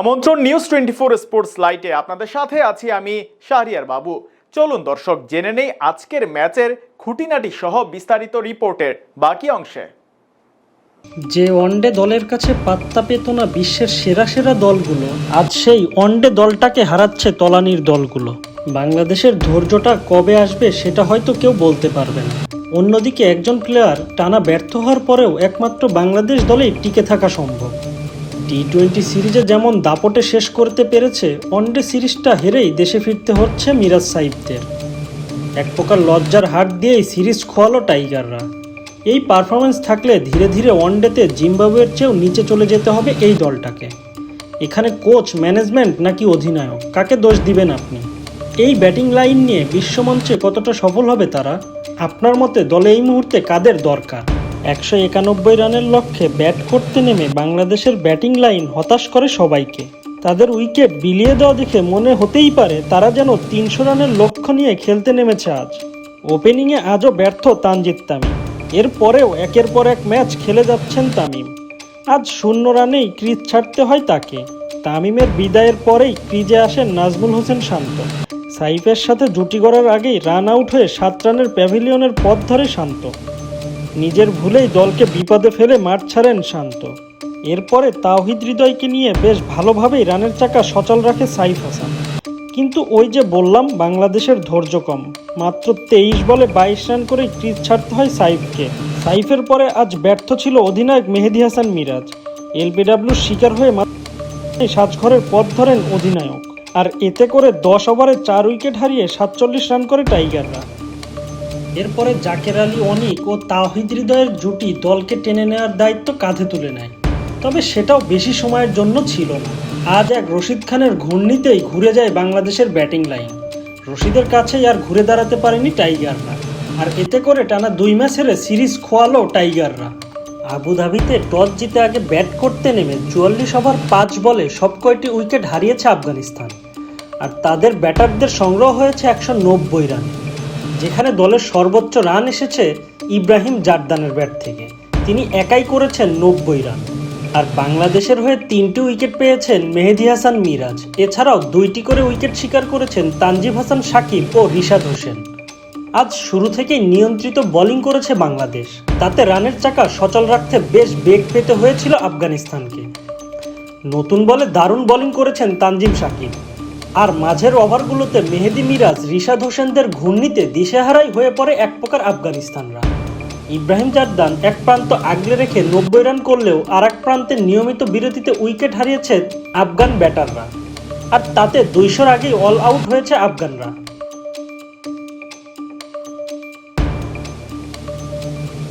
আমন্ত্রণ news twenty four sports লাইটে আপনাদের সাথে আছি আমি শাহরিয়ার বাবু। চলুন দর্শক, জেনে নেই আজকের ম্যাচের খুঁটিনাটি সহ বিস্তারিত রিপোর্টের বাকি অংশে। যে ওয়ানডে দলের কাছে পাত্তা পেত না বিশ্বের সেরা সেরা দলগুলো, আজ সেই ওয়ানডে দলটাকে হারাচ্ছে তলানির দলগুলো। বাংলাদেশের ধৈর্যটা কবে আসবে সেটা হয়তো কেউ বলতে পারবে না। অন্যদিকে একজন প্লেয়ার টানা ব্যর্থ হওয়ার পরেও একমাত্র বাংলাদেশ দলেই টিকে থাকা সম্ভব। টি টোয়েন্টি সিরিজে যেমন দাপটে শেষ করতে পেরেছে ওয়ানডে সিরিজটা হেরেই দেশে ফিরতে হচ্ছে মিরাজ সাহিবদের এক প্রকার লজ্জার হাট দিয়েই সিরিজ খোয়ালো টাইগাররা। এই পারফরমেন্স থাকলে ধীরে ধীরে ওয়ানডেতে জিম্বাবুয়ের চেয়েও নিচে চলে যেতে হবে এই দলটাকে। এখানে কোচ ম্যানেজমেন্ট নাকি অধিনায়ক? কাকে দোষ দিবেন আপনি? এই ব্যাটিং লাইন নিয়ে বিশ্বমঞ্চে কতটা সফল হবে তারা? আপনার মতে দলে এই মুহূর্তে কাদের দরকার? একশো একানব্বই রানের লক্ষ্যে ব্যাট করতে নেমে বাংলাদেশের ব্যাটিং লাইন হতাশ করে সবাইকে। তাদের উইকেট বিলিয়ে দেওয়া দেখে মনে হতেই পারে তারা যেন তিনশো রানের লক্ষ্য নিয়ে খেলতে নেমেছে আজ। ওপেনিংয়ে আজও ব্যর্থ তানজিদ তামিম। এরপরেও একের পর এক ম্যাচ খেলে যাচ্ছেন তামিম। আজ শূন্য রানেই ক্রিজ ছাড়তে হয় তাকে। তামিমের বিদায়ের পরেই ক্রিজে আসেন নাজমুল হোসেন শান্ত। সাইফের সাথে জুটি করার আগেই রান আউট হয়ে সাত রানের প্যাভিলিয়নের পথ ধরে শান্ত। নিজের ভুলেই দলকে বিপদে ফেলে মাঠ ছাড়েন শান্ত। এরপরে তাওহিদ হৃদয়কে নিয়ে বেশ ভালোভাবেই রানের চাকা সচল রাখে সাইফ হাসান। কিন্তু ওই যে বললাম, বাংলাদেশের ধৈর্য কম। মাত্র তেইশ বলে বাইশ রান করেই ক্রিজ ছাড়তে হয় সাইফকে। সাইফের পরে আজ ব্যর্থ ছিল অধিনায়ক মেহেদি হাসান মিরাজ। এলবিডাব্লিউর শিকার হয়ে সাজঘরের পথ ধরেন অধিনায়ক। আর এতে করে দশ ওভারে চার উইকেট হারিয়ে সাতচল্লিশ রান করে টাইগাররা। এরপরে জাকের আলী, অনিক ও তাহিদ হৃদয়ের জুটি দলকে টেনে নেওয়ার দায়িত্ব কাঁধে তুলে নেয়। তবে সেটাও বেশি সময়ের জন্য ছিল না। আজ এক রশিদ খানের ঘূর্ণিতেই ঘুরে যায় বাংলাদেশের ব্যাটিং লাইন। রশিদের কাছেই আর ঘুরে দাঁড়াতে পারেনি টাইগাররা। আর এতে করে টানা দুই ম্যাচ হেরে সিরিজ খোয়ালো টাইগাররা। আবুধাবিতে টস জিতে আগে ব্যাট করতে নেমে চুয়াল্লিশ ওভার পাঁচ বলে সব কয়টি উইকেট হারিয়েছে আফগানিস্তান। আর তাদের ব্যাটারদের সংগ্রহ হয়েছে একশো নব্বই রান। যেখানে দলের সর্বোচ্চ রান এসেছে ইব্রাহিম জারদানের ব্যাট থেকে। তিনি একাই করেছেন নব্বই রান। আর বাংলাদেশের হয়ে তিনটি উইকেট পেয়েছেন মেহেদি হাসান মিরাজ। এছাড়াও দুইটি করে উইকেট শিকার করেছেন তানজিব হাসান সাকিব ও রিশাদ হোসেন। আজ শুরু থেকেই নিয়ন্ত্রিত বোলিং করেছে বাংলাদেশ। তাতে রানের চাকা সচল রাখতে বেশ বেগ পেতে হয়েছিল আফগানিস্তানকে। নতুন বলে দারুণ বোলিং করেছেন তানজিম সাকিব আর মাঝের ওভারগুলোতে মেহেদি মিরাজ, রিশাদ হোসেনদের ঘূর্ণিতে দিশেহারাই হয়ে পড়ে এক প্রকার আফগানিস্তানরা। ইব্রাহিম জারদান এক প্রান্ত আগলে রেখে নব্বই রান করলেও আর এক প্রান্তে নিয়মিত বিরতিতে উইকেট হারিয়েছে আফগান ব্যাটাররা। আর তাতে দুইশোর আগেই অল আউট হয়েছে আফগানরা।